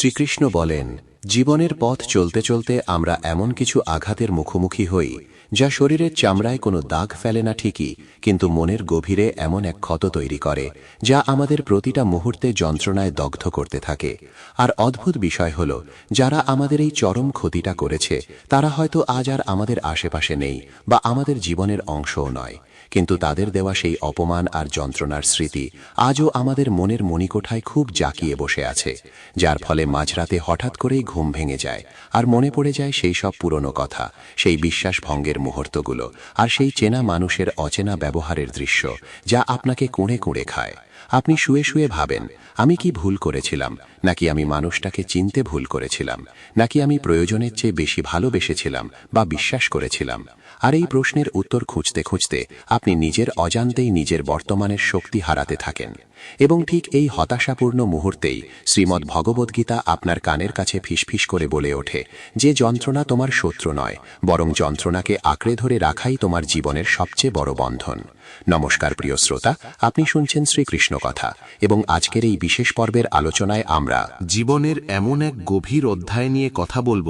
শ্রীকৃষ্ণ বলেন, জীবনের পথ চলতে চলতে আমরা এমন কিছু আঘাতের মুখোমুখি হই, যা শরীরের চামড়ায় কোনো দাগ ফেলে না ঠিকই, কিন্তু মনের গভীরে এমন এক ক্ষত তৈরি করে, যা আমাদের প্রতিটা মুহূর্তে যন্ত্রণায় দগ্ধ করতে থাকে। আর অদ্ভুত বিষয় হল, যারা আমাদের এই চরম ক্ষতিটা করেছে, তারা হয়তো আজ আর আমাদের আশেপাশে নেই, বা আমাদের জীবনের অংশও নয়। কিন্তু তাদের দেওয়া সেই অপমান আর যন্ত্রণার স্মৃতি আজও আমাদের মনের মণিকোঠায় খুব জাকিয়ে বসে আছে, যার ফলে মাঝরাতে হঠাৎ করেই ঘুম ভেঙে যায় আর মনে পড়ে যায় সেই সব পুরনো কথা, সেই বিশ্বাস ভঙ্গের মুহূর্তগুলো আর সেই চেনা মানুষের অচেনা ব্যবহারের দৃশ্য যা আপনাকে কুঁড়ে কুঁড়ে খায়। আপনি শুয়ে শুয়ে ভাবেন, আমি কি ভুল করেছিলাম, নাকি আমি মানুষটাকে চিনতে ভুল করেছিলাম, নাকি আমি প্রয়োজনের চেয়ে বেশি ভালোবেসেছিলাম বা বিশ্বাস করেছিলাম। আর এই প্রশ্নের উত্তর খুঁজতে খুঁজতে আপনি নিজের অজান্তেই নিজের বর্তমানের শক্তি হারাতে থাকেন। এবং ঠিক এই হতাশাপূর্ণ মুহূর্তেই শ্রীমদ্ ভগবদ্গীতা আপনার কানের কাছে ফিসফিস করে বলে ওঠে, যে যন্ত্রণা তোমার শত্রু নয়, বরং যন্ত্রণাকে আঁকড়ে ধরে রাখাই তোমার জীবনের সবচেয়ে বড় বন্ধন। নমস্কার প্রিয় শ্রোতা, আপনি শুনছেন শ্রীকৃষ্ণ কথা, এবং আজকের এই বিশেষ পর্বের আলোচনায় আমরা জীবনের এমন এক গভীর অধ্যায় নিয়ে কথা বলব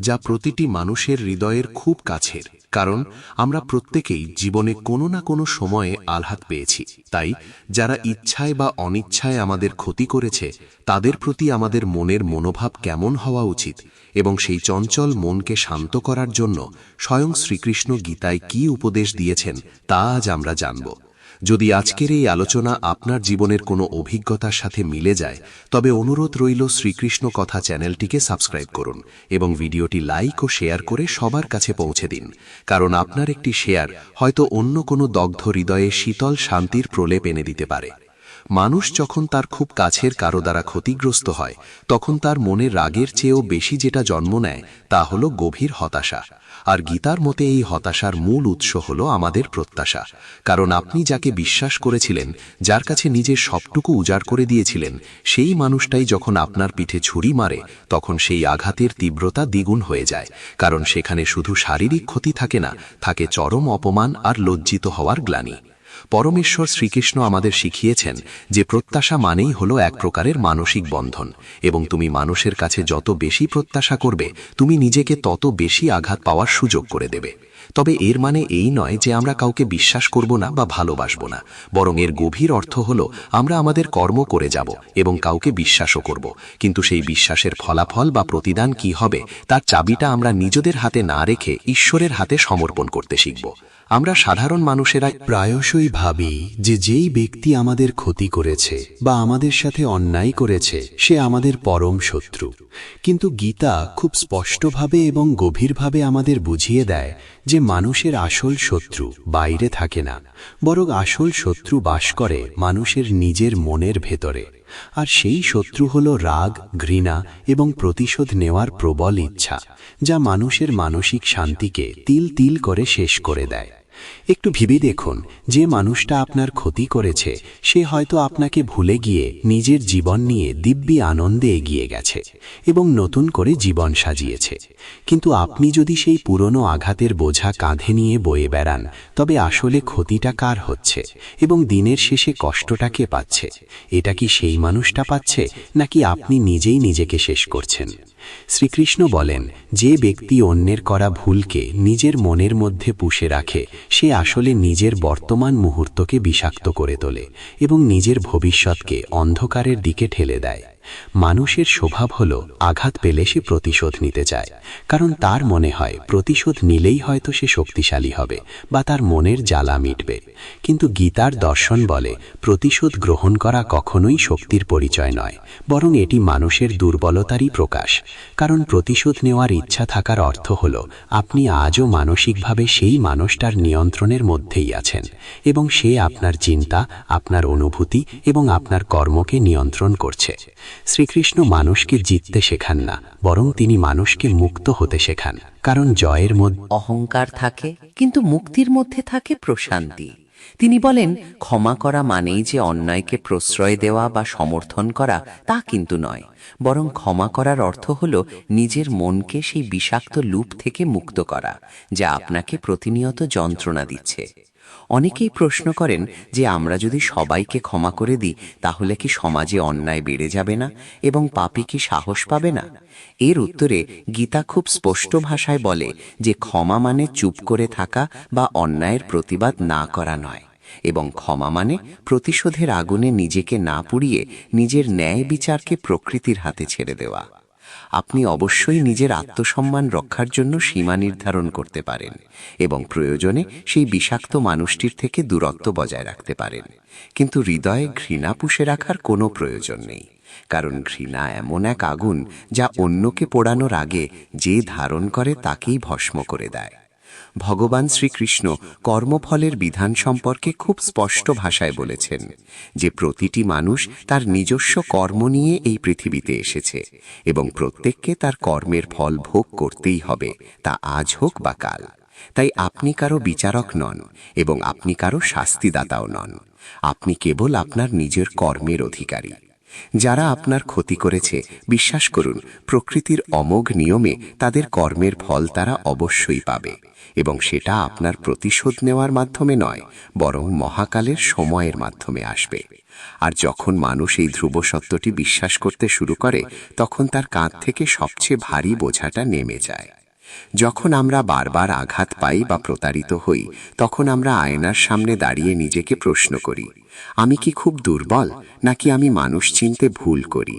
যা প্রতিটি মানুষের হৃদয়ের খুব কাছের। কারণ আমরা প্রত্যেকেই জীবনে কোনো না কোনো সময়ে আঘাত পেয়েছি। তাই যারা ইচ্ছায় বা অনিচ্ছায় আমাদের ক্ষতি করেছে, তাদের প্রতি আমাদের মনের মনোভাব কেমন হওয়া উচিত এবং সেই চঞ্চল মনকে শান্ত করার জন্য স্বয়ং শ্রীকৃষ্ণ গীতায় কি উপদেশ দিয়েছেন তা আজ আমরা জানব। যদি আজকের এই আলোচনা আপনার জীবনের কোনো অভিজ্ঞতার সাথে মিলে যায়, তবে অনুরোধ রইল শ্রীকৃষ্ণ কথা চ্যানেলটিকে সাবস্ক্রাইব করুন এবং ভিডিওটি লাইক ও শেয়ার করে সবার কাছে পৌঁছে দিন। কারণ আপনার একটি শেয়ার হয়তো অন্য কোনো দগ্ধ হৃদয়ে শীতল শান্তির প্রলেপ এনে দিতে পারে। মানুষ যখন তার খুব কাছের কারও দ্বারা ক্ষতিগ্রস্ত হয়, তখন তার মনে রাগের চেয়েও বেশি যেটা জন্ম নেয়, তা হল গভীর হতাশা। আর গীতার মতে এই হতাশার মূল উৎস হল আমাদের প্রত্যাশা। কারণ আপনি যাকে বিশ্বাস করেছিলেন, যার কাছে নিজের সবটুকু উজাড় করে দিয়েছিলেন, সেই মানুষটাই যখন আপনার পিঠে ছুরি মারে, তখন সেই আঘাতের তীব্রতা দ্বিগুণ হয়ে যায়। কারণ সেখানে শুধু শারীরিক ক্ষতি থাকে না, থাকে চরম অপমান আর লজ্জিত হওয়ার গ্লানি। পরমেশ্বর শ্রীকৃষ্ণ আমাদের শিখিয়েছেন যে প্রত্যাশা মানেই হলো এক প্রকারের মানসিক বন্ধন, এবং তুমি মানুষের কাছে যত বেশি প্রত্যাশা করবে, তুমি নিজেকে তত বেশি আঘাত পাওয়ার সুযোগ করে দেবে। তবে এর মানে এই নয় যে আমরা কাউকে বিশ্বাস করব না বা ভালোবাসব না, বরং এর গভীর অর্থ হল আমরা আমাদের কর্ম করে যাব এবং কাউকে বিশ্বাসও করব। কিন্তু সেই বিশ্বাসের ফলাফল বা প্রতিদান কি হবে, তার চাবিটা আমরা নিজেদের হাতে না রেখে ঈশ্বরের হাতে সমর্পণ করতে শিখব। আমরা সাধারণ মানুষেরা প্রায়শই ভাবি যে যেই ব্যক্তি আমাদের ক্ষতি করেছে বা আমাদের সাথে অন্যায় করেছে, সে আমাদের পরম শত্রু। কিন্তু গীতা খুব স্পষ্টভাবে এবং গভীরভাবে আমাদের বুঝিয়ে দেয় যে মানুষের আসল শত্রু বাইরে থাকে না, বরং আসল শত্রু বাস করে মানুষের নিজের মনের ভেতরে। আর সেই শত্রু হল রাগ, ঘৃণা এবং প্রতিশোধ নেওয়ার প্রবল ইচ্ছা, যা মানুষের মানসিক শান্তিকে তিল তিল করে শেষ করে দেয়। একটু ভেবে দেখুন, যে মানুষটা আপনার ক্ষতি করেছে, সে হয়তো আপনাকে ভুলে গিয়ে নিজের জীবন নিয়ে দিব্যি আনন্দে এগিয়ে গেছে এবং নতুন করে জীবন সাজিয়েছে। কিন্তু আপনি যদি সেই পুরনো আঘাতের বোঝা কাঁধে নিয়ে বয়ে বেড়ান, তবে আসলে ক্ষতিটা কার হচ্ছে এবং দিনের শেষে কষ্টটা কে পাচ্ছে? এটা কি সেই মানুষটা পাচ্ছে, নাকি আপনি নিজেই নিজেকে শেষ করছেন? শ্রীকৃষ্ণ বলেন, যে ব্যক্তি অন্যের করা ভুলকে নিজের মনের মধ্যে পুষে রাখে, সে আসলে নিজের বর্তমান মুহূর্তকে বিষাক্ত করে তোলে এবং নিজের ভবিষ্যৎকে অন্ধকারের দিকে ঠেলে দেয়। মানুষের স্বভাব হল, আঘাত পেলে সে প্রতিশোধ নিতে চায়। কারণ তার মনে হয়, প্রতিশোধ নিলেই হয়তো সে শক্তিশালী হবে, বা তার মনের জ্বালা মিটবে। কিন্তু গীতার দর্শন বলে, প্রতিশোধ গ্রহণ করা কখনোই শক্তির পরিচয় নয়, বরং এটি মানুষের দুর্বলতারই প্রকাশ। কারণ প্রতিশোধ নেওয়ার ইচ্ছা থাকার অর্থ হল, আপনি আজও মানসিকভাবে সেই মানুষটার নিয়ন্ত্রণের মধ্যেই আছেন এবং সে আপনার চিন্তা, আপনার অনুভূতি এবং আপনার কর্মকে নিয়ন্ত্রণ করছে। শ্রীকৃষ্ণ মানুষকে জিততে শেখান না, বরং তিনি মানুষকে মুক্ত হতে শেখান, কারণ জয়ের মধ্যে অহংকার থাকে, কিন্তু মুক্তির মধ্যে থাকে প্রশান্তি। তিনি বলেন, ক্ষমা করা মানেই যে অন্যায়কে প্রশ্রয় দেওয়া বা সমর্থন করা, তা কিন্তু নয়। বরং ক্ষমা করার অর্থ হল নিজের মনকে সেই বিষাক্ত লুপ থেকে মুক্ত করা, যা আপনাকে প্রতিনিয়ত যন্ত্রণা দিচ্ছে। অনেকেই প্রশ্ন করেন যে আমরা যদি সবাইকে ক্ষমা করে দিই তাহলে কি সমাজে অন্যায় বেড়ে যাবে না? এবং পাপি কি সাহস পাবে না? এর উত্তরে গীতা খুব স্পষ্ট ভাষায় বলে যে ক্ষমা মানে চুপ করে থাকা বা অন্যায়ের প্রতিবাদ না করা নয়। এবং ক্ষমা মানে প্রতিশোধের আগুনে নিজেকে না পুড়িয়ে নিজের ন্যায় বিচারকে প্রকৃতির হাতে ছেড়ে দেওয়া। আপনি অবশ্যই নিজের আত্মসম্মান রক্ষার জন্য সীমা নির্ধারণ করতে পারেন এবং প্রয়োজনে সেই বিষাক্ত মানুষটির থেকে দূরত্ব বজায় রাখতে পারেন। কিন্তু হৃদয়ে ঘৃণা পুষে রাখার কোনো প্রয়োজন নেই, কারণ ঘৃণা এমন এক আগুন যা অন্যকে পোড়ানোর আগে যে ধারণ করে তাকেই ভস্ম করে দেয়। ভগবান শ্রীকৃষ্ণ কর্মফলের বিধান সম্পর্কে খুব স্পষ্ট ভাষায় বলেছেন যে প্রতিটি মানুষ তার নিজস্ব কর্ম নিয়ে এই পৃথিবীতে এসেছে এবং প্রত্যেককে তার কর্মের ফল ভোগ করতেই হবে, তা আজ হোক বা কাল। তাই আপনি কারও বিচারক নন এবং আপনি কারও শাস্তিদাতাও নন। আপনি কেবল আপনার নিজের কর্মের অধিকারী। যারা আপনার ক্ষতি করেছে, বিশ্বাস করুন, প্রকৃতির অমোঘ নিয়মে তাদের কর্মের ফল তারা অবশ্যই পাবে। এবং সেটা আপনার প্রতিশোধ নেওয়ার মাধ্যমে নয়, বরং মহাকালের সময়ের মাধ্যমে আসবে। আর যখন মানুষ এই ধ্রুব সত্যটি বিশ্বাস করতে শুরু করে, তখন তার কাঁধ থেকে সবচেয়ে ভারী বোঝাটা নেমে যায়। যখন আমরা বারবার আঘাত পাই বা প্রতারিত হই, তখন আমরা আয়নার সামনে দাঁড়িয়ে নিজেকে প্রশ্ন করি, আমি কি খুব দুর্বল, নাকি আমি মানুষ চিনতে ভুল করি?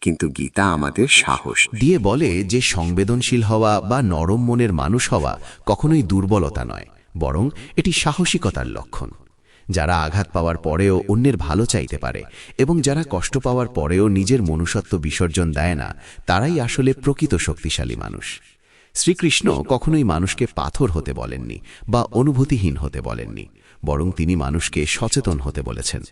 কিন্তু গীতা আমাদের সাহস দিয়ে। বলে যে সংবেদনশীল হওয়া বা নরম মনের মানুষ হওয়া কখনোই দুর্বলতা নয়, বরং এটি সাহসিকতার লক্ষণ। যারা আঘাত পাওয়ার পরেও অন্যের ভালো চাইতে পারে, এবং যারা কষ্ট পাওয়ার পরেও নিজের মনুষ্যত্ব বিসর্জন দেয় না, তারাই আসলে প্রকৃত শক্তিশালী মানুষ। শ্রীকৃষ্ণ কখনোই মানুষকে পাথর হতে বলেননি বা অনুভূতিহীন হতে বলেননি বরং তিনি মানুষকে সচেতন হতে বলেছেন।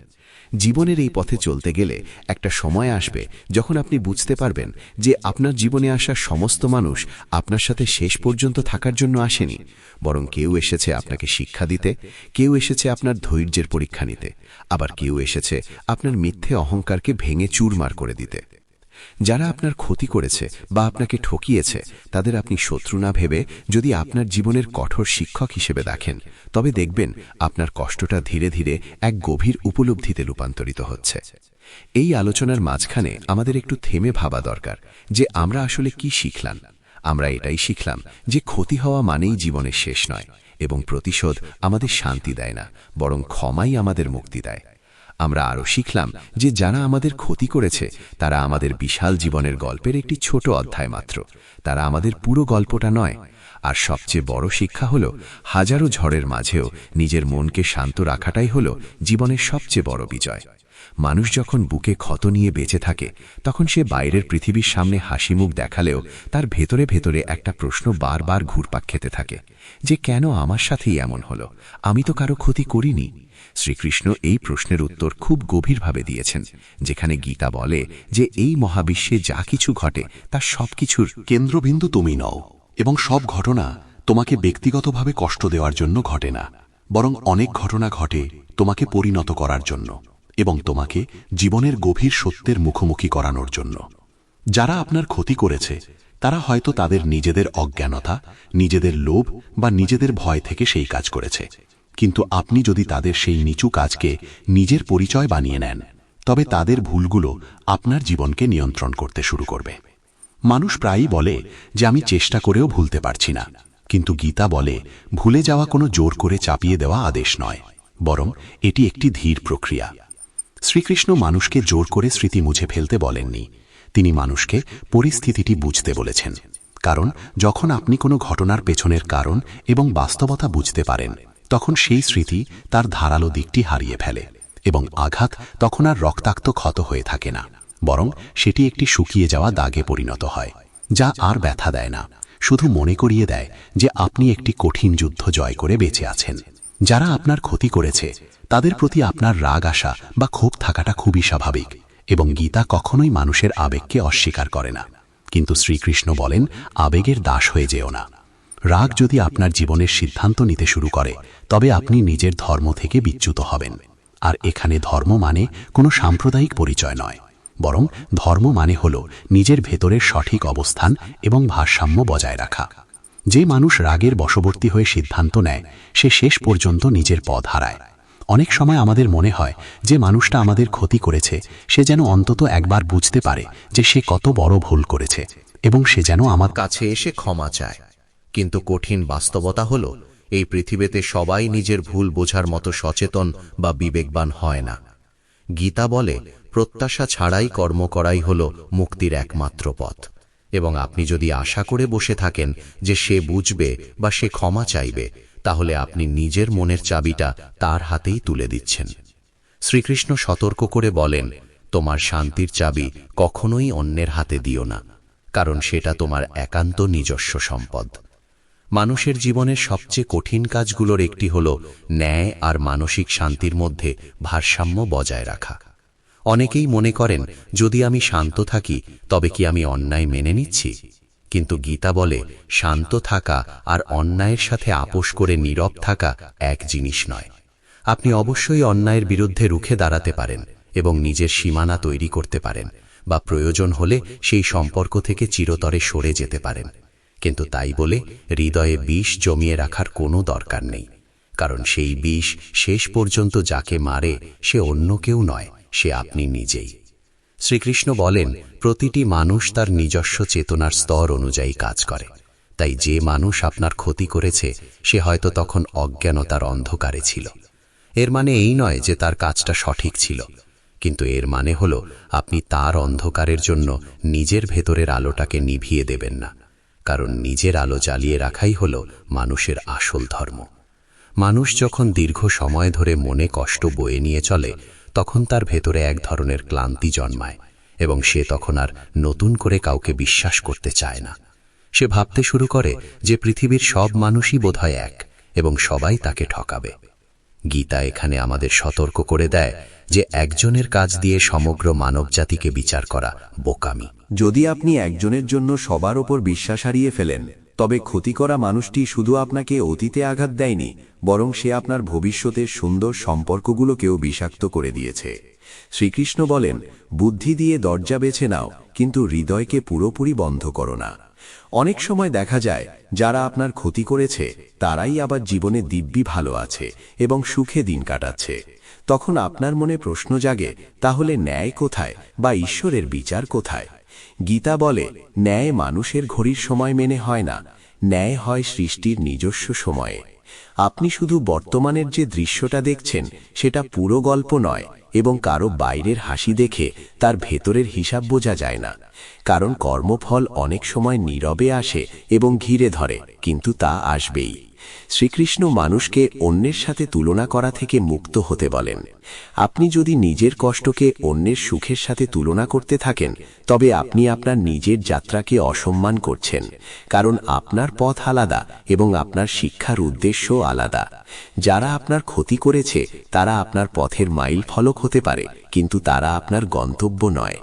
জীবনের এই পথে চলতে গেলে একটা সময় আসবে যখন আপনি বুঝতে পারবেন যে আপনার জীবনে আসা সমস্ত মানুষ আপনার সাথে শেষ পর্যন্ত থাকার জন্য আসেনি বরং কেউ এসেছে আপনাকে শিক্ষা দিতে কেউ এসেছে আপনার ধৈর্যের পরীক্ষা নিতে আবার কেউ এসেছে আপনার মিথ্যে অহংকারকে ভেঙে চুরমার করে দিতে। যারা আপনার ক্ষতি করেছে বা আপনাকে ঠকিয়েছে, তাদের আপনি শত্রু না ভেবে যদি আপনার জীবনের কঠোর শিক্ষক হিসেবে দেখেন, তবে দেখবেন আপনার কষ্টটা ধীরে ধীরে এক গভীর উপলব্ধিতে রূপান্তরিত হচ্ছে। এই আলোচনার মাঝখানে আমাদের একটু থেমে ভাবা দরকার যে আমরা আসলে কি শিখলাম। আমরা এটাই শিখলাম যে ক্ষতি হওয়া মানেই জীবনের শেষ নয় এবং প্রতিশোধ আমাদের শান্তি দেয় না, বরং ক্ষমাই আমাদের মুক্তি দেয়। আমরা আরও শিখলাম যে যারা আমাদের ক্ষতি করেছে, তারা আমাদের বিশাল জীবনের গল্পের একটি ছোট অধ্যায় মাত্র। তারা আমাদের পুরো গল্পটা নয়। আর সবচেয়ে বড় শিক্ষা হলো, হাজারো ঝড়ের মাঝেও নিজের মনকে শান্ত রাখাটাই হল জীবনের সবচেয়ে বড় বিজয়। মানুষ যখন বুকে ক্ষত নিয়ে বেঁচে থাকে, তখন সে বাইরের পৃথিবীর সামনে হাসি মুখ দেখালেও তার ভেতরে ভেতরে একটা প্রশ্ন বারবার ঘুরপাক খেতে থাকে যে কেন আমার সাথেই এমন হলো? আমি তো কারও ক্ষতি করিনি। শ্রীকৃষ্ণ এই প্রশ্নের উত্তর খুব গভীরভাবে দিয়েছেন, যেখানে গীতা বলে যে এই মহাবিশ্বে যা কিছু ঘটে, তা সব কিছুর কেন্দ্রবিন্দু তুমি নও, এবং সব ঘটনা তোমাকে ব্যক্তিগতভাবে কষ্ট দেওয়ার জন্য ঘটে না, বরং অনেক ঘটনা ঘটে তোমাকে পরিণত করার জন্য। এবং তোমাকে জীবনের গভীর সত্যের মুখোমুখি করানোর জন্য। যারা আপনার ক্ষতি করেছে, তারা হয়তো তাদের নিজেদের অজ্ঞানতা, নিজেদের লোভ বা নিজেদের ভয় থেকে সেই কাজ করেছে। কিন্তু আপনি যদি তাদের সেই নিচু কাজকে নিজের পরিচয় বানিয়ে নেন, তবে তাদের ভুলগুলো আপনার জীবনকে নিয়ন্ত্রণ করতে শুরু করবে। মানুষ প্রায়ই বলে যে, আমি চেষ্টা করেও ভুলতে পারছি না। কিন্তু গীতা বলে, ভুলে যাওয়া কোনো জোর করে চাপিয়ে দেওয়া আদেশ নয়। বরং এটি একটি ধীর প্রক্রিয়া। শ্রীকৃষ্ণ মানুষকে জোর করে স্মৃতি মুছে ফেলতে বলেননি। তিনি মানুষকে পরিস্থিতিটি বুঝতে বলেছেন। কারণ, যখন আপনি কোনো ঘটনার পেছনের কারণ এবং বাস্তবতা বুঝতে পারেন, তখন সেই স্মৃতি তার ধারালো দিকটি হারিয়ে ফেলে এবং আঘাত তখন আর রক্তাক্ত ক্ষত হয়ে থাকে না, বরং সেটি একটি শুকিয়ে যাওয়া দাগে পরিণত হয়, যা আর ব্যথা দেয় না। শুধু মনে করিয়ে দেয় যে আপনি একটি কঠিন যুদ্ধ জয় করে বেঁচে আছেন। যারা আপনার ক্ষতি করেছে তাদের প্রতি আপনার রাগ আসা বা ক্ষোভ থাকাটা খুবই স্বাভাবিক এবং গীতা কখনোই মানুষের আবেগকে অস্বীকার করে না। কিন্তু শ্রীকৃষ্ণ বলেন, আবেগের দাস হয়ে যেও না। রাগ যদি আপনার জীবনের সিদ্ধান্ত নিতে শুরু করে, তবে আপনি নিজের ধর্ম থেকে বিচ্যুত হবেন। আর এখানে ধর্ম মানে কোনো সাম্প্রদায়িক পরিচয় নয়, বরং ধর্ম মানে হল নিজের ভেতরের সঠিক অবস্থান এবং ভারসাম্য বজায় রাখা। যে মানুষ রাগের বশবর্তী হয়ে সিদ্ধান্ত নেয়, সে শেষ পর্যন্ত নিজের পথ হারায়। অনেক সময় আমাদের মনে হয় যে মানুষটা আমাদের ক্ষতি করেছে, সে যেন অন্তত একবার বুঝতে পারে যে সে কত বড় ভুল করেছে এবং সে যেন আমার কাছে এসে ক্ষমা চায়। কিন্তু কঠিন বাস্তবতা হল, এই পৃথিবীতে সবাই নিজের ভুল বোঝার মতো সচেতন বা বিবেকবান হয় না। গীতা বলে, প্রত্যাশা ছাড়াই কর্ম করাই হল মুক্তির একমাত্র পথ। এবং আপনি যদি আশা করে বসে থাকেন যে সে বুঝবে বা সে ক্ষমা চাইবে তাহলে আপনি নিজের মনের চাবিটা তার হাতেই তুলে দিচ্ছেন। শ্রীকৃষ্ণ সতর্ক করে বলেন, তোমার শান্তির চাবি কখনোই অন্যের হাতে দিও না, কারণ সেটা তোমার একান্ত নিজস্ব সম্পদ। মানুষের জীবনের সবচেয়ে কঠিন কাজগুলোর একটি হল ন্যায় আর মানসিক শান্তির মধ্যে ভারসাম্য বজায় রাখা। অনেকেই মনে করেন, যদি আমি শান্ত থাকি, তবে কি আমি অন্যায় মেনে নিচ্ছি? কিন্তু গীতা বলে, শান্ত থাকা আর অন্যায়ের সাথে আপোষ করে নীরব থাকা এক জিনিস নয়। আপনি অবশ্যই অন্যায়ের বিরুদ্ধে রুখে দাঁড়াতে পারেন এবং নিজের সীমানা তৈরি করতে পারেন বা প্রয়োজন হলে সেই সম্পর্ক থেকে চিরতরে সরে যেতে পারেন। কিন্তু তাই বলে, হৃদয়ে বিষ জমিয়ে রাখার কোনো দরকার নেই। কারণ সেই বিষ শেষ পর্যন্ত যাকে মারে, সে অন্য কেউ নয়, সে আপনি নিজেই। শ্রীকৃষ্ণ বলেন, প্রতিটি মানুষ তার নিজস্ব চেতনার স্তর অনুযায়ী কাজ করে। তাই যে মানুষ আপনার ক্ষতি করেছে, সে হয়তো তখন অজ্ঞানতার অন্ধকারে ছিল। এর মানে এই নয় যে তার কাজটা সঠিক ছিল। কিন্তু এর মানে হল, আপনি তার অন্ধকারের জন্য নিজের ভেতরের আলোটাকে নিভিয়ে দেবেন না। কারণ নিজের আলো জ্বালিয়ে রাখাই হল মানুষের আসল ধর্ম। মানুষ যখন দীর্ঘ সময় ধরে মনে কষ্ট বয়ে নিয়ে চলে তখন তার ভেতরে এক ধরনের ক্লান্তি জন্মায় এবং সে তখন আর নতুন করে কাউকে বিশ্বাস করতে চায় না। সে ভাবতে শুরু করে যে পৃথিবীর সব মানুষই বোধহয় এক এবং সবাই তাকে ঠকাবে। গীতা এখানে আমাদের সতর্ক করে দেয় যে একজনের কাজ দিয়ে সমগ্র মানবজাতিকে বিচার করা বোকামি। যদি আপনি একজনের জন্য সবার ওপর বিশ্বাস হারিয়ে ফেলেন তবে ক্ষতি করা মানুষটি শুধু আপনাকে অতীতে আঘাত দেয়নি, বরং সে আপনার ভবিষ্যতের সুন্দর সম্পর্কগুলোকেও বিষাক্ত করে দিয়েছে। শ্রীকৃষ্ণ বলেন, বুদ্ধি দিয়ে দরজা বেছে নাও, কিন্তু হৃদয়কে পুরোপুরি বন্ধ করো না। অনেক সময় দেখা যায়, যারা আপনার ক্ষতি করেছে, তারাই আবার জীবনে দিব্যি ভালো আছে এবং সুখে দিন কাটাচ্ছে। তখন আপনার মনে প্রশ্ন জাগে, তাহলে ন্যায় কোথায় বা ঈশ্বরের বিচার কোথায়? গীতা বলে, ন্যায় মানুষের ঘড়ির সময় মেনে হয় না, ন্যায় হয় সৃষ্টির নিজস্ব সময়ে। আপনি শুধু বর্তমানের যে দৃশ্যটা দেখছেন, সেটা পুরো গল্প নয়, এবং কারও বাইরের হাসি দেখে তার ভেতরের হিসাব বোঝা যায় না। কারণ কর্মফল অনেক সময় নীরবে আসে এবং ঘিরে ধরে, কিন্তু তা আসবেই। শ্রীকৃষ্ণ মানুষকে অন্যের সাথে তুলনা করা থেকে মুক্ত হতে বলেন। আপনি যদি নিজের কষ্টকে অন্যের সুখের সাথে তুলনা করতে থাকেন, তবে আপনি আপনার নিজের যাত্রাকে অসম্মান করছেন, কারণ আপনার পথ আলাদা এবং আপনার শিক্ষার উদ্দেশ্য আলাদা। যারা আপনার ক্ষতি করেছে, তারা আপনার পথের মাইল ফলক হতে পারে, কিন্তু তারা আপনার গন্তব্য নয়।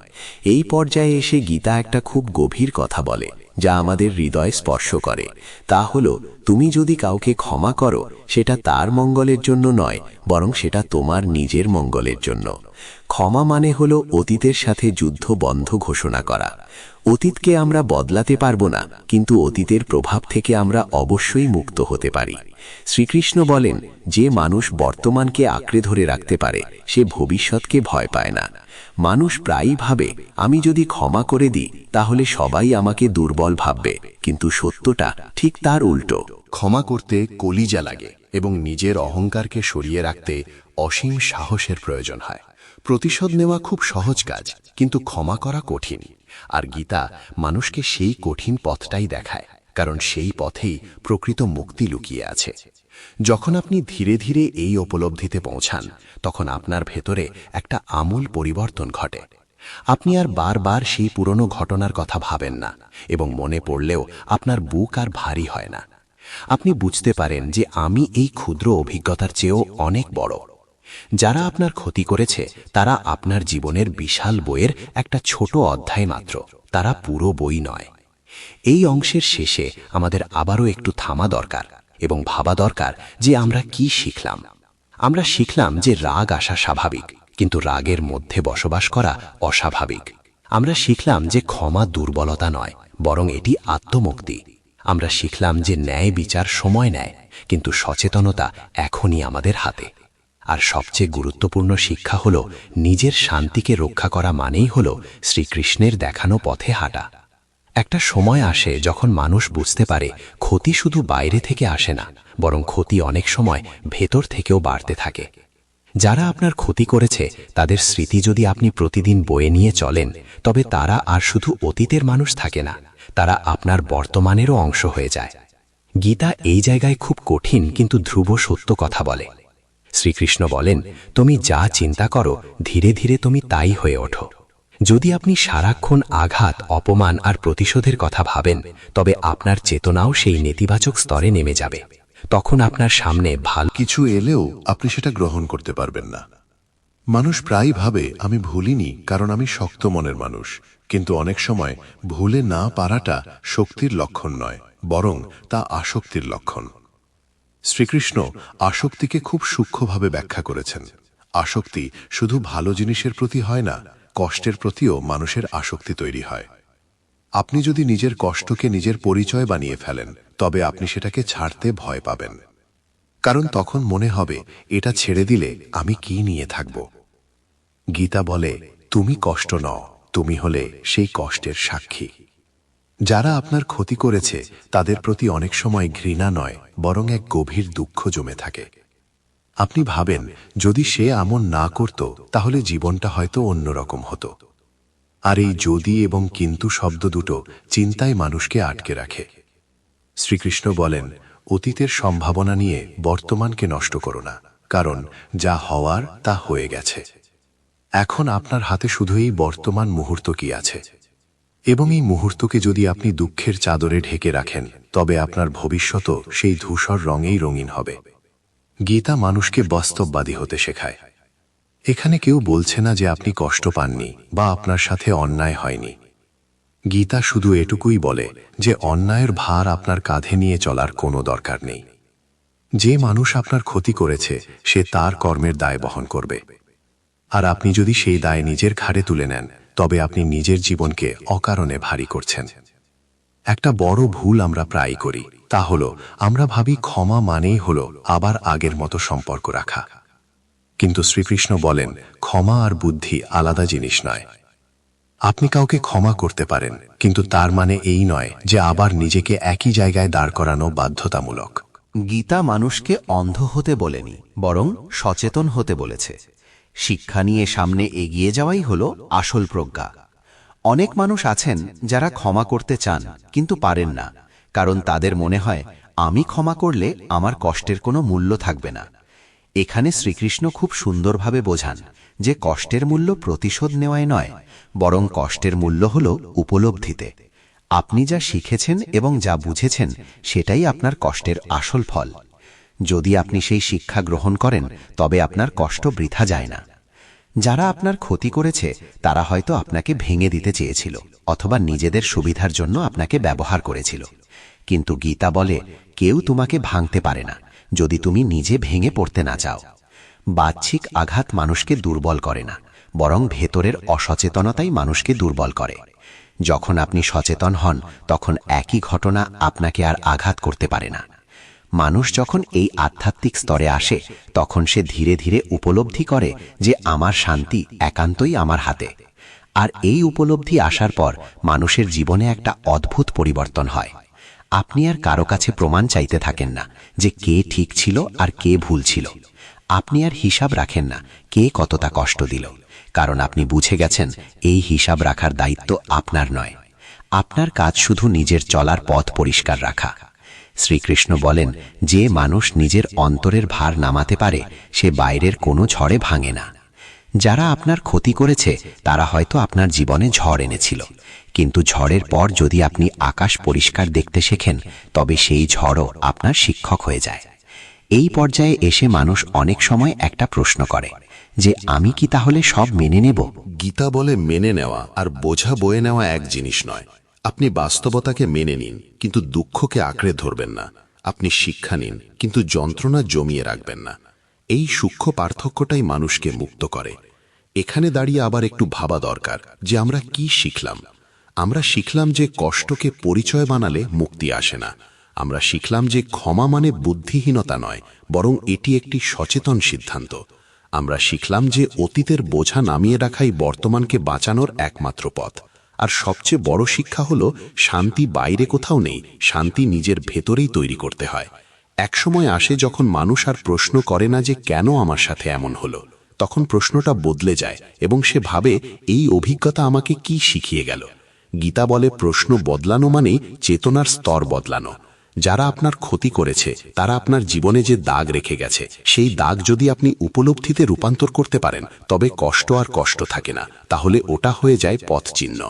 এই পর্যায়ে এসে গীতা একটা খুব গভীর কথা বলে। যা আমাদের হৃদয় স্পর্শ করে। তা হলো, তুমি যদি কাউকে ক্ষমা করো, সেটা তার মঙ্গলের জন্য নয়, বরং সেটা তোমার নিজের মঙ্গলের জন্য। ক্ষমা মানে হল অতীতের সাথে যুদ্ধ বন্ধ ঘোষণা করা। অতীতকে আমরা বদলাতে পারব না, কিন্তু অতীতের প্রভাব থেকে আমরা অবশ্যই মুক্ত হতে পারি। শ্রীকৃষ্ণ বলেন, যে মানুষ বর্তমানকে আঁকড়ে ধরে রাখতে পারে, সে ভবিষ্যৎকে ভয় পায় না। মানুষ প্রায়ই ভাবে, আমি যদি ক্ষমা করে দিই, তাহলে সবাই আমাকে দুর্বল ভাববে, কিন্তু সত্যটা ঠিক তার উল্টো। ক্ষমা করতে কলিজা লাগে এবং নিজের অহংকারকে সরিয়ে রাখতে অসীম সাহসের প্রয়োজন হয়। প্রতিশোধ নেওয়া খুব সহজ কাজ, কিন্তু ক্ষমা করা কঠিন। আর গীতা মানুষকে সেই কঠিন পথটাই দেখায়, কারণ সেই পথেই প্রকৃত মুক্তি লুকিয়ে আছে। যখন আপনি ধীরে ধীরে এই উপলব্ধিতে পৌঁছান, তখন আপনার ভেতরে একটা আমূল পরিবর্তন ঘটে। আপনি আর বারবার সেই পুরনো ঘটনার কথা ভাবেন না, এবং মনে পড়লেও আপনার বুক আর ভারী হয় না। আপনি বুঝতে পারেন যে আমি এই ক্ষুদ্র অভিজ্ঞতার চেয়েও অনেক বড়। যারা আপনার ক্ষতি করেছে, তারা আপনার জীবনের বিশাল বইয়ের একটা ছোট অধ্যায় মাত্র। তারা পুরো বই নয়। এই অংশের শেষে আমাদের আবারও একটু থামা দরকার এবং ভাবা দরকার যে আমরা কি শিখলাম। আমরা শিখলাম যে রাগ আসা স্বাভাবিক, কিন্তু রাগের মধ্যে বসবাস করা অস্বাভাবিক। আমরা শিখলাম যে ক্ষমা দুর্বলতা নয়, বরং এটি আত্মমুক্তি। আমরা শিখলাম যে ন্যায় বিচার সময় নেয়, কিন্তু সচেতনতা এখনই আমাদের হাতে। আর সবচেয়ে গুরুত্বপূর্ণ শিক্ষা হল নিজের শান্তিকে রক্ষা করা মানেই হল শ্রীকৃষ্ণের দেখানো পথে হাঁটা। একটা সময় আসে যখন মানুষ বুঝতে পারে ক্ষতি শুধু বাইরে থেকে আসে না, বরং ক্ষতি অনেক সময় ভেতর থেকেও বাড়তে থাকে। যারা আপনার ক্ষতি করেছে, তাদের স্মৃতি যদি আপনি প্রতিদিন বয়ে নিয়ে চলেন, তবে তারা আর শুধু অতীতের মানুষ থাকে না, তারা আপনার বর্তমানেরও অংশ হয়ে যায়। গীতা এই জায়গায় খুব কঠিন, কিন্তু ধ্রুব সত্য কথা বলে। শ্রীকৃষ্ণ বলেন, তুমি যা চিন্তা করো, ধীরে ধীরে তুমি তাই হয়ে ওঠো। যদি আপনি সারাক্ষণ আঘাত, অপমান আর প্রতিশোধের কথা ভাবেন, তবে আপনার চেতনাও সেই নেতিবাচক স্তরে নেমে যাবে। তখন আপনার সামনে ভালো কিছু এলেও আপনি সেটা গ্রহণ করতে পারবেন না। মানুষ প্রায় ভাবে, আমি ভুলিনি, কারণ আমি শক্ত মনের মানুষ। কিন্তু অনেক সময় ভুলে না পারাটা শক্তির লক্ষণ নয়, বরং তা আসক্তির লক্ষণ। শ্রীকৃষ্ণ আসক্তিকে খুব সূক্ষ্মভাবে ব্যাখ্যা করেছেন। আসক্তি শুধু ভালো জিনিসের প্রতি হয় না, কষ্টের প্রতিও মানুষের আসক্তি তৈরি হয়। আপনি যদি নিজের কষ্টকে নিজের পরিচয় বানিয়ে ফেলেন, তবে আপনি সেটাকে ছাড়তে ভয় পাবেন। কারণ তখন মনে হবে, এটা ছেড়ে দিলে আমি কি নিয়ে থাকব? গীতা বলে, তুমি কষ্ট নও, তুমি হলে সেই কষ্টের সাক্ষী। যারা আপনার ক্ষতি করেছে, তাদের প্রতি অনেক সময় ঘৃণা নয়, বরং এক গভীর দুঃখ জমে থাকে। আপনি ভাবেন, যদি সে আমন না করত, তাহলে জীবনটা হয়তো অন্যরকম হতো। আর এই যদি এবং কিন্তু শব্দ দুটো চিন্তায় মানুষকে আটকে রাখে। শ্রীকৃষ্ণ বলেন, অতীতের সম্ভাবনা নিয়ে বর্তমানকে নষ্ট করো না, কারণ যা হওয়ার তা হয়ে গেছে। এখন আপনার হাতে শুধু এই বর্তমান মুহূর্ত কি আছে? এবং এই মুহূর্তকে যদি আপনি দুঃখের চাদরে ঢেকে রাখেন, তবে আপনার ভবিষ্যতও সেই ধূসর রঙেই রঙিন হবে। গীতা মানুষকে বাস্তববাদী হতে শেখায়। এখানে কেউ বলছে না যে আপনি কষ্ট পাননি বা আপনার সাথে অন্যায় হয়নি। গীতা শুধু এটুকুই বলে যে অন্যায়ের ভার আপনার কাঁধে নিয়ে চলার কোনো দরকার নেই। যে মানুষ আপনার ক্ষতি করেছে, সে তার কর্মের দায় বহন করবে। আর আপনি যদি সেই দায় নিজের ঘাড়ে তুলে নেন তবে আপনি নিজের জীবনকে অকারণে ভারী করছেন। একটা বড় ভুল আমরা প্রায়ই করি, তা হলো আমরা ভাবি ক্ষমা মানেই হলো আবার আগের মতো সম্পর্ক রাখা। কিন্তু শ্রীকৃষ্ণ বলেন, ক্ষমা আর বুদ্ধি আলাদা জিনিস নয়। আপনি কাউকে ক্ষমা করতে পারেন, কিন্তু তার মানে এই নয় যে আবার নিজেকে একই জায়গায় দাঁড় করানো বাধ্যতামূলক। গীতা মানুষকে অন্ধ হতে বলেনি, বরং সচেতন হতে বলেছে। শিক্ষা নিয়ে সামনে এগিয়ে যাওয়াই হল আসল প্রজ্ঞা। অনেক মানুষ আছেন যারা ক্ষমা করতে চান, কিন্তু পারেন না, কারণ তাদের মনে হয়, আমি ক্ষমা করলে আমার কষ্টের কোনো মূল্য থাকবে না। এখানে শ্রীকৃষ্ণ খুব সুন্দরভাবে বোঝান যে কষ্টের মূল্য প্রতিশোধ নেওয়ায় নয়, বরং কষ্টের মূল্য হল উপলব্ধিতে। আপনি যা শিখেছেন এবং যা বুঝেছেন, সেটাই আপনার কষ্টের আসল ফল। যদি আপনি সেই শিক্ষা গ্রহণ করেন, তবে আপনার কষ্ট বৃথা যায় না। যারা আপনার ক্ষতি করেছে, তারা হয়তো আপনাকে ভেঙে দিতে চেয়েছিল, অথবা নিজেদের সুবিধার জন্য আপনাকে ব্যবহার করেছিল। কিন্তু গীতা বলে, কেউ তোমাকে ভাঙতে পারে না, যদি তুমি নিজে ভেঙে পড়তে না চাও। বাহ্যিক আঘাত মানুষকে দুর্বল করে না, বরং ভেতরের অসচেতনতাই মানুষকে দুর্বল করে। যখন আপনি সচেতন হন, তখন একই ঘটনা আপনাকে আর আঘাত করতে পারে না। মানুষ যখন এই আধ্যাত্মিক স্তরে আসে, তখন সে ধীরে ধীরে উপলব্ধি করে যে আমার শান্তি একান্তই আমার হাতে। আর এই উপলব্ধি আসার পর মানুষের জীবনে একটা অদ্ভুত পরিবর্তন হয়। আপনি আর কারও কাছে প্রমাণ চাইতে থাকেন না যে কে ঠিক ছিল আর কে ভুল ছিল। আপনি আর হিসাব রাখেন না কে কতটা কষ্ট দিল। কারণ আপনি বুঝে গেছেন এই হিসাব রাখার দায়িত্ব আপনার নয়। আপনার কাজ শুধু নিজের চলার পথ পরিষ্কার রাখা। শ্রীকৃষ্ণ বলেন, যে মানুষ নিজের অন্তরের ভার নামাতে পারে, সে বাইরের কোনো ঝড়ে ভাঙে না। যারা আপনার ক্ষতি করেছে, তারা হয়তো আপনার জীবনে ঝড় এনেছিল। কিন্তু ঝড়ের পর যদি আপনি আকাশ পরিষ্কার দেখতে শেখেন, তবে সেই ঝড়ও আপনার শিক্ষক হয়ে যায়। এই পর্যায়ে এসে মানুষ অনেক সময় একটা প্রশ্ন করে, যে আমি কি তাহলে সব মেনে নেব? গীতা বলে মেনে নেওয়া আর বোঝা বয়ে নেওয়া এক জিনিস নয়। আপনি বাস্তবতাকে মেনে নিন, কিন্তু দুঃখকে আঁকড়ে ধরবেন না। আপনি শিক্ষা নিন, কিন্তু যন্ত্রণা জমিয়ে রাখবেন না। এই সূক্ষ্ম পার্থক্যটাই মানুষকে মুক্ত করে। এখানে দাঁড়িয়ে আবার একটু ভাবা দরকার যে আমরা কি শিখলাম। আমরা শিখলাম যে কষ্টকে পরিচয় বানালে মুক্তি আসে না। আমরা শিখলাম যে ক্ষমা মানে বুদ্ধিহীনতা নয়, বরং এটি একটি সচেতন সিদ্ধান্ত। আমরা শিখলাম যে অতীতের বোঝা নামিয়ে রাখাই বর্তমানকে বাঁচানোর একমাত্র পথ। আর সবচেয়ে বড় শিক্ষা হল শান্তি বাইরে কোথাও নেই, শান্তি নিজের ভেতরেই তৈরি করতে হয়। একসময় আসে যখন মানুষ আর প্রশ্ন করে না যে কেন আমার সাথে এমন হলো। তখন প্রশ্নটা বদলে যায় এবং সে ভাবে এই অভিজ্ঞতা আমাকে কি শিখিয়ে গেল। গীতা বলে প্রশ্ন বদলানো মানেই চেতনার স্তর বদলানো। যারা আপনার ক্ষতি করেছে, তারা আপনার জীবনে যে দাগ রেখে গেছে, সেই দাগ যদি আপনি উপলব্ধিতে রূপান্তর করতে পারেন, তবে কষ্ট আর কষ্ট থাকে না, তাহলে ওটা হয়ে যায় পথচিহ্ন।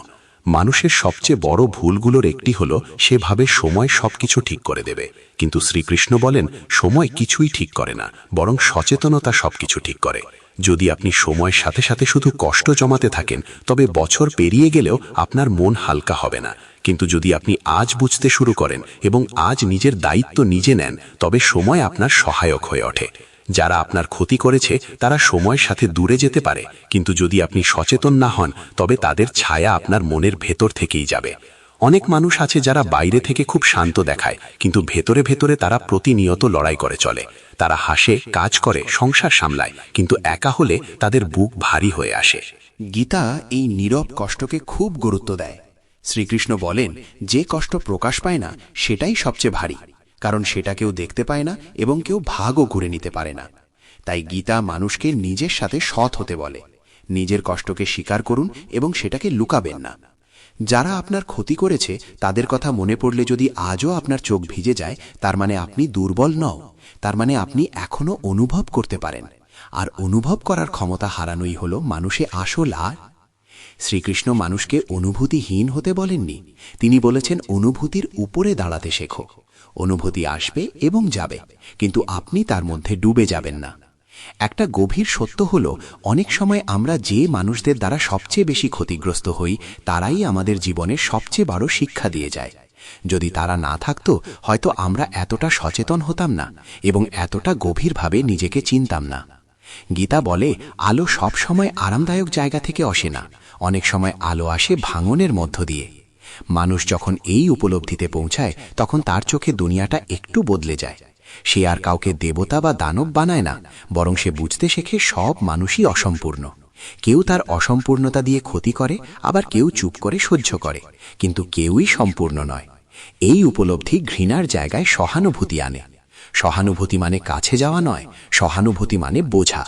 মানুষের সবচেয়ে বড় ভুলগুলোর একটি হল সে ভাবে সময় সবকিছু ঠিক করে দেবে। কিন্তু শ্রীকৃষ্ণ বলেন, সময় কিছুই ঠিক করে না, বরং সচেতনতা সবকিছু ঠিক করে। যদি আপনি সময়ের সাথে সাথে শুধু কষ্ট জমাতে থাকেন, তবে বছর পেরিয়ে গেলেও আপনার মন হালকা হবে না। কিন্তু যদি আপনি আজ বুঝতে শুরু করেন এবং আজ নিজের দায়িত্ব নিজে নেন, তবে সময় আপনার সহায়ক হয়ে ওঠে। যারা আপনার ক্ষতি করেছে, তারা সময়ের সাথে দূরে যেতে পারে। কিন্তু যদি আপনি সচেতন না হন, তবে তাদের ছায়া আপনার মনের ভেতর থেকেই যাবে। অনেক মানুষ আছে যারা বাইরে থেকে খুব শান্ত দেখায়, কিন্তু ভেতরে ভেতরে তারা প্রতিনিয়ত লড়াই করে চলে। তারা হাসে, কাজ করে, সংসার সামলায়, কিন্তু একা হলে তাদের বুক ভারী হয়ে আসে। গীতা এই নীরব কষ্টকে খুব গুরুত্ব দেয়। শ্রীকৃষ্ণ বলেন, যে কষ্ট প্রকাশ পায় না, সেটাই সবচেয়ে ভারী। কারণ সেটা কেউ দেখতে পায় না এবং কেউ ভাগও ঘুরে নিতে পারে না। তাই গীতা মানুষকে নিজের সাথে সৎ হতে বলে। নিজের কষ্টকে স্বীকার করুন এবং সেটাকে লুকাবেন না। যারা আপনার ক্ষতি করেছে, তাদের কথা মনে পড়লে যদি আজও আপনার চোখ ভিজে যায়, তার মানে আপনি দুর্বল নও। তার মানে আপনি এখনও অনুভব করতে পারেন। আর অনুভব করার ক্ষমতা হারানোই হল মানুষে আসল আর। শ্রীকৃষ্ণ মানুষকে অনুভূতিহীন হতে বলেননি। তিনি বলেছেন, অনুভূতির উপরে দাঁড়াতে শেখো। অনুভূতি আসবে এবং যাবে, কিন্তু আপনি তার মধ্যে ডুবে যাবেন না। একটা গভীর সত্য হল, অনেক সময় আমরা যে মানুষদের দ্বারা সবচেয়ে বেশি ক্ষতিগ্রস্ত হই, তারাই আমাদের জীবনে সবচেয়ে বড় শিক্ষা দিয়ে যায়। যদি তারা না থাকতো, হয়তো আমরা এতটা সচেতন হতাম না এবং এতটা গভীরভাবে নিজেকে চিনতাম না। গীতা বলে, আলো সব সময় আরামদায়ক জায়গা থেকে আসে না, অনেক সময় আলো আসে ভাঙনের মধ্য দিয়ে। মানুষ যখন এই উপলব্ধিতে পৌঁছায়, তখন তার চোখে দুনিয়াটা একটু বদলে যায়। সে আর কাউকে দেবতা বা দানব বানায় না, বরং সে বুঝতে শেখে সব মানুষই অসম্পূর্ণ। কেউ তার অসম্পূর্ণতা দিয়ে ক্ষতি করে, আবার কেউ চুপ করে সহ্য করে, কিন্তু কেউই সম্পূর্ণ নয়। এই উপলব্ধি ঘৃণার জায়গায় সহানুভূতি আনে। সহানুভূতি মানে কাছে যাওয়া নয়, সহানুভূতি মানে বোঝা।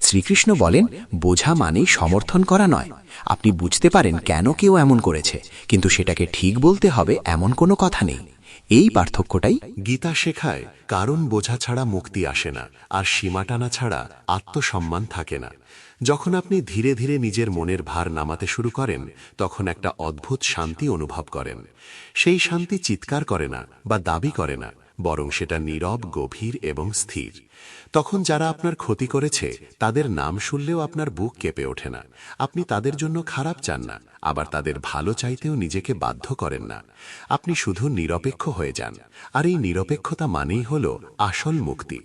শ্রীকৃষ্ণ বলেন, বোঝা মানেই সমর্থন করা নয়। আপনি বুঝতে পারেন কেন কেউ এমন করেছে, কিন্তু সেটাকে ঠিক বলতে হবে এমন কোনো কথা নেই। এই পার্থক্যটাই গীতা শেখায়, কারণ বোঝা ছাড়া মুক্তি আসে না, আর সীমা টানা ছাড়া আত্মসম্মান থাকে না। যখন আপনি ধীরে ধীরে নিজের মনের ভার নামাতে শুরু করেন, তখন একটা অদ্ভুত শান্তি অনুভব করেন। সেই শান্তি চিৎকার করে না বা দাবি করে না, বরং সেটা নীরব, গভীর এবং স্থির। তখন যারা আপনার ক্ষতি করেছে, তাদের নাম শুনলেও আপনার বুক কেঁপে ওঠে না। আপনি তাদের জন্য খারাপ চান না, আবার তাদের ভালো চাইতেও নিজেকে বাধ্য করেন না। আপনি শুধু নিরপেক্ষ হয়ে যান। আর এই নিরপেক্ষতা মানেই হল আসল মুক্তি।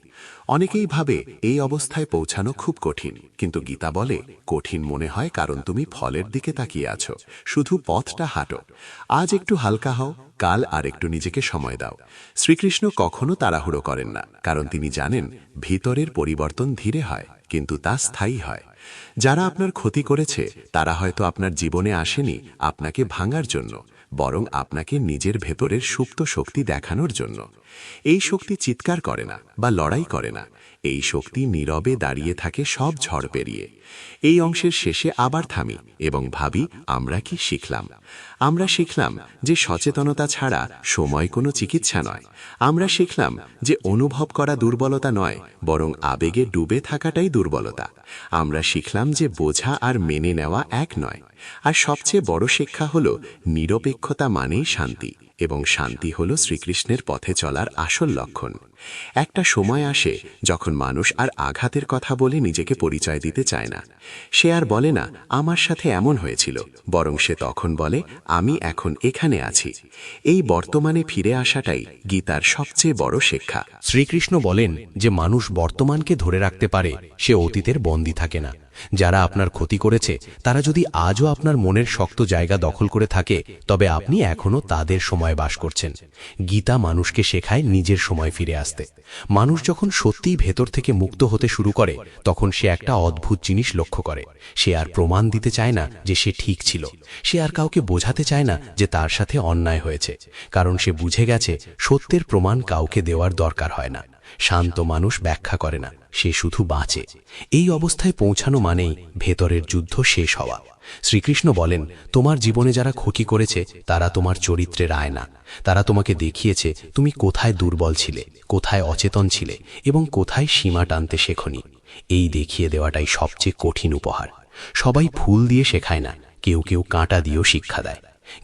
অনেকেই ভাবে এই অবস্থায় পৌঁছানো খুব কঠিন, কিন্তু গীতা বলে, কঠিন মনে হয় কারণ তুমি ফলের দিকে তাকিয়ে আছো, শুধু পথটা হাঁটো। আজ একটু হালকা হও, কাল আর একটু নিজেকে সময় দাও। শ্রীকৃষ্ণ কখনো তাড়াহুড়ো করেন না, কারণ তিনি জানেন ভিতরের পরিবর্তন ধীরে হয়, কিন্তু তা স্থায়ী হয়। যারা আপনার ক্ষতি করেছে, তারা হয়তো আপনার জীবনে আসেনি আপনাকে ভাঙার জন্য, বরং আপনাকে নিজের ভেতরের সুপ্ত শক্তি দেখানোর জন্য। এই শক্তি চিৎকার করে না বা লড়াই করে না। এই শক্তি নীরবে দাঁড়িয়ে থাকে সব ঝড় পেরিয়ে। এই অংশের শেষে আবার থামি এবং ভাবি, আমরা কি শিখলাম? আমরা শিখলাম যে সচেতনতা ছাড়া সময় কোনো চিকিৎসা নয়। আমরা শিখলাম যে অনুভব করা দুর্বলতা নয়, বরং আবেগে ডুবে থাকাটাই দুর্বলতা। আমরা শিখলাম যে বোঝা আর মেনে নেওয়া এক নয়। আর সবচেয়ে বড় শিক্ষা হল নিরপেক্ষতা মানেই শান্তি, এবং শান্তি হল শ্রীকৃষ্ণের পথে চলার আসল লক্ষণ। একটা সময় আসে যখন মানুষ আর আঘাতের কথা বলে নিজেকে পরিচয় দিতে চায় না। সে আর বলে না, আমার সাথে এমন হয়েছিল। বরং সে তখন বলে, আমি এখন এখানে আছি। এই বর্তমানে ফিরে আসাটাই গীতার সবচেয়ে বড় শিক্ষা। শ্রীকৃষ্ণ বলেন যে মানুষ বর্তমানকে ধরে রাখতে পারে, সে অতীতের বন্দী থাকে না। যারা আপনার ক্ষতি করেছে, তারা যদি আজও আপনার মনের শক্ত জায়গা দখল করে থাকে, তবে আপনি এখনও তাদের সময় বাস করছেন। গীতা মানুষকে শেখায় নিজের সময় ফিরে আসতে। মানুষ যখন সত্যিই ভেতর থেকে মুক্ত হতে শুরু করে, তখন সে একটা অদ্ভুত জিনিস লক্ষ্য করে। সে আর প্রমাণ দিতে চায় না যে সে ঠিক ছিল। সে আর কাউকে বোঝাতে চায় না যে তার সাথে অন্যায় হয়েছে। কারণ সে বুঝে গেছে, সত্যের প্রমাণ কাউকে দেওয়ার দরকার হয় না। শান্ত মানুষ ব্যাখ্যা করে না। সে শুধু বাঁচে। এই অবস্থায় পৌঁছানো মানেই ভেতরের যুদ্ধ শেষ হওয়া। শ্রীকৃষ্ণ বলেন, তোমার জীবনে যারা ক্ষতি করেছে, তারা তোমার চরিত্রের আয়না। তারা তোমাকে দেখিয়েছে, তুমি কোথায় দুর্বল ছিলে, কোথায় অচেতন ছিলে এবং কোথায় সীমা টানতে শেখনি। এই দেখিয়ে দেওয়াটাই সবচেয়ে কঠিন উপহার। সবাই ফুল দিয়ে শেখায় না, কেউ কেউ কাঁটা দিয়েও শিক্ষা দেয়।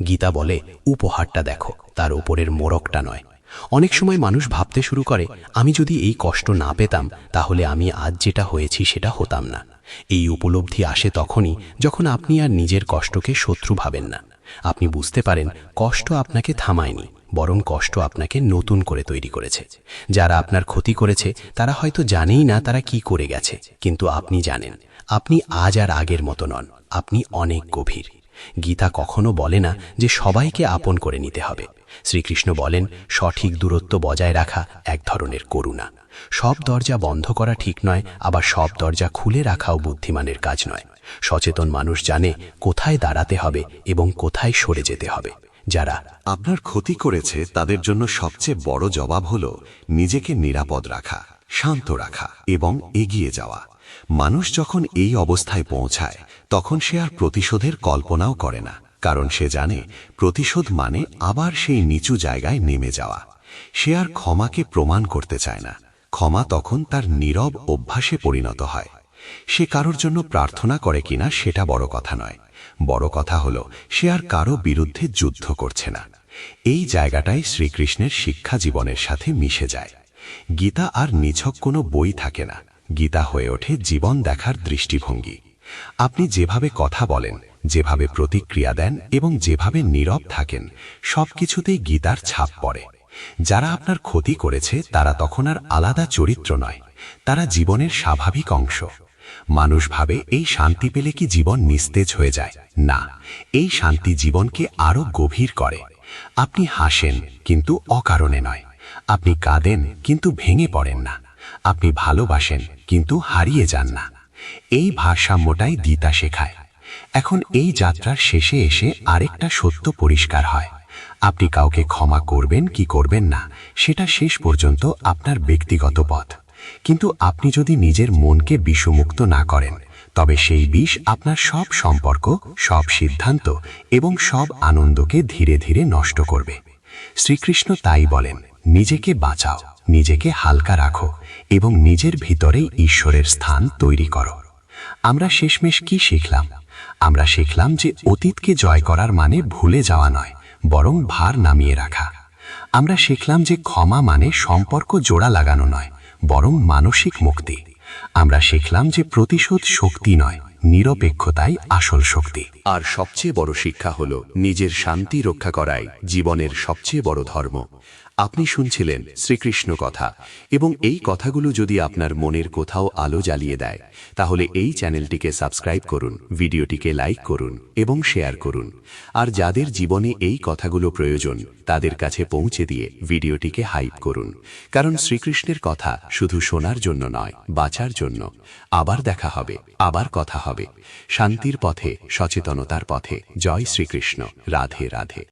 গীতা বলে, উপহারটা দেখো, তার ওপরের মোড়কটা নয়। অনেক সময় মানুষ ভাবতে শুরু করে, আমি যদি এই কষ্ট না পেতাম, তাহলে আমি আজ যেটা হয়েছি সেটা হতাম না। এই উপলব্ধি আসে তখনই যখন আপনি আর নিজের কষ্টকে শত্রু ভাবেন না। আপনি বুঝতে পারেন, কষ্ট আপনাকে থামায়নি, বরং কষ্ট আপনাকে নতুন করে তৈরি করেছে। যারা আপনার ক্ষতি করেছে, তারা হয়তো জানেই না তারা কি করে গেছে, কিন্তু আপনি জানেন, আপনি আজ আর আগের মতো নন, আপনি অনেক গভীর। গীতা কখনো বলে না যে সবাইকে আপন করে নিতে হবে। শ্রীকৃষ্ণ বলেন, সঠিক দূরত্ব বজায় রাখা এক ধরনের করুণা। সব দরজা বন্ধ করা ঠিক নয়, আবার সব দরজা খুলে রাখাও বুদ্ধিমানের কাজ নয়। সচেতন মানুষ জানে কোথায় দাঁড়াতে হবে এবং কোথায় সরে যেতে হবে। যারা আপনার ক্ষতি করেছে তাদের জন্য সবচেয়ে বড় জবাব হল নিজেকে নিরাপদ রাখা, শান্ত রাখা এবং এগিয়ে যাওয়া। মানুষ যখন এই অবস্থায় পৌঁছায়, তখন সে আর প্রতিশোধের কল্পনাও করে না, কারণ সে জানে প্রতিশোধ মানে আবার সেই নিচু জায়গায় নেমে যাওয়া। সে আর ক্ষমাকে প্রমাণ করতে চায় না। ক্ষমা তখন তার নীরব অভ্যাসে পরিণত হয়। সে কারোর জন্য প্রার্থনা করে কিনা সেটা বড় কথা নয়। বড় কথা হলো, সে আর কারও বিরুদ্ধে যুদ্ধ করছে না। এই জায়গাটাই শ্রীকৃষ্ণের শিক্ষা জীবনের সাথে মিশে যায়। গীতা আর নিছক কোনো বই থাকে না। গীতা হয়ে ওঠে জীবন দেখার দৃষ্টিভঙ্গি। আপনি যেভাবে কথা বলেন, যেভাবে প্রতিক্রিয়া দেন এবং যেভাবে নীরব থাকেন, সবকিছুতেই গীতার ছাপ পড়ে। যারা আপনার ক্ষতি করেছে, তারা তখন আর আলাদা চরিত্র নয়, তারা জীবনের স্বাভাবিক অংশ। মানুষ ভাবে, এই শান্তি পেলে কি জীবন নিস্তেজ হয়ে যায়? না, এই শান্তি জীবনকে আরও গভীর করে। আপনি হাসেন, কিন্তু অকারণে নয়। আপনি কাঁদেন, কিন্তু ভেঙে পড়েন না। আপনি ভালোবাসেন কিন্তু হারিয়ে যান না। এই ভারসাম্যটাই গীতা শেখায়। এখন এই যাত্রার শেষে এসে আরেকটা সত্য পরিষ্কার হয়। আপনি কাউকে ক্ষমা করবেন কি করবেন না, সেটা শেষ পর্যন্ত আপনার ব্যক্তিগত পথ। কিন্তু আপনি যদি নিজের মনকে বিষমুক্ত না করেন, তবে সেই বিষ আপনার সব সম্পর্ক, সব সিদ্ধান্ত এবং সব আনন্দকে ধীরে ধীরে নষ্ট করবে। শ্রীকৃষ্ণ তাই বলেন, নিজেকে বাঁচাও, নিজেকে হালকা রাখো। এবং নিজের ভিতরে ঈশ্বরের স্থান তৈরি করো। আমরা শেষমেশ কি শিখলাম? আমরা শিখলাম যে অতীতকে জয় করার মানে ভুলে যাওয়া নয়, বরং ভার নামিয়ে রাখা। আমরা শিখলাম যে ক্ষমা মানে সম্পর্ক জোড়া লাগানো নয়, বরং মানসিক মুক্তি। আমরা শিখলাম যে প্রতিশোধ শক্তি নয়, নিরপেক্ষতাই আসল শক্তি। আর সবচেয়ে বড় শিক্ষা হল নিজের শান্তি রক্ষা করাই জীবনের সবচেয়ে বড় ধর্ম। আপনি শুনছিলেন শ্রীকৃষ্ণ কথা এবং এই কথাগুলো যদি আপনার মনের কোথাও আলো জ্বালিয়ে দেয়, তাহলে এই চ্যানেলটিকে সাবস্ক্রাইব করুন, ভিডিওটিকে লাইক করুন এবং শেয়ার করুন। আর যাদের জীবনে এই কথাগুলো প্রয়োজন, তাদের কাছে পৌঁছে দিয়ে ভিডিওটিকে হাইপ করুন। কারণ শ্রীকৃষ্ণের কথা শুধু শোনার জন্য নয়, বাঁচার জন্য। আবার দেখা হবে, আবার কথা হবে। শান্তির পথে, সচেতনতার পথে। জয় শ্রীকৃষ্ণ। রাধে রাধে।